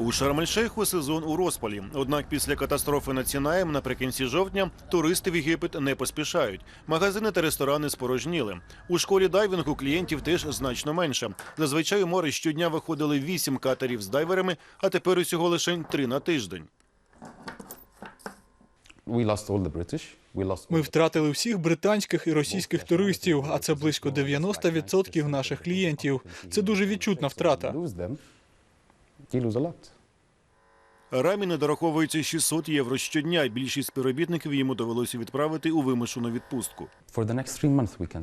У Шарм-ель-Шейху сезон у розпалі. Однак після катастрофи над Сінаєм наприкінці жовтня туристи в Єгипет не поспішають. Магазини та ресторани спорожніли. У школі дайвінгу клієнтів теж значно менше. Зазвичай у море щодня виходили вісім катерів з дайверами, а тепер усього лише три на тиждень. Ми втратили всіх британських і російських туристів, а це близько 90% наших клієнтів. Це дуже відчутна втрата. You lose a lot. Рамі не дораховується 600 євро щодня. Більшість співробітників йому довелося відправити у вимушену відпустку.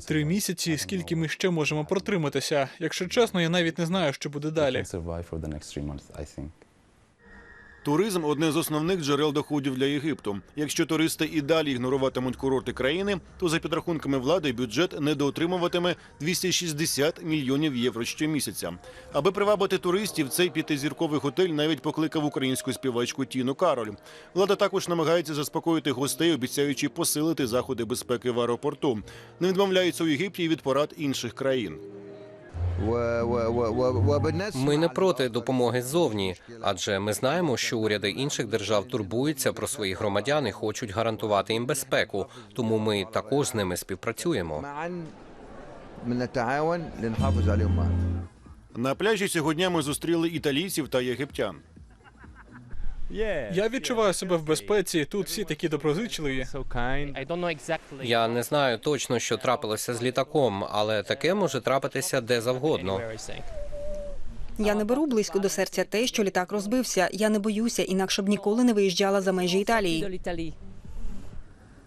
Три місяці, скільки ми ще можемо протриматися. Якщо чесно, я навіть не знаю, що буде далі. Туризм одне з основних джерел доходів для Єгипту. Якщо туристи і далі ігноруватимуть курорти країни, то за підрахунками влади бюджет недоотримуватиме 260 мільйонів євро щомісяця. Аби привабити туристів, цей п'ятизірковий готель навіть покликав українську співачку Тіну Кароль. Влада також намагається заспокоїти гостей, обіцяючи посилити заходи безпеки в аеропорту. Не відмовляються у Єгипті і від порад інших країн. Ми не проти допомоги ззовні, адже ми знаємо, що уряди інших держав турбуються про своїх громадян і хочуть гарантувати їм безпеку. Тому ми також з ними співпрацюємо. На пляжі сьогодні ми зустріли італійців та єгиптян. Я відчуваю себе в безпеці. Тут всі такі доброзичливі. Я не знаю точно, що трапилося з літаком, але таке може трапитися де завгодно. Я не беру близько до серця те, що літак розбився. Я не боюся, інакше б ніколи не виїжджала за межі Італії.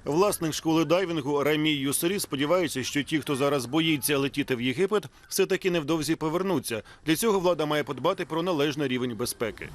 Власник школи дайвінгу Рамій Юсері сподівається, що ті, хто зараз боїться летіти в Єгипет, все таки невдовзі повернуться. Для цього влада має подбати про належний рівень безпеки.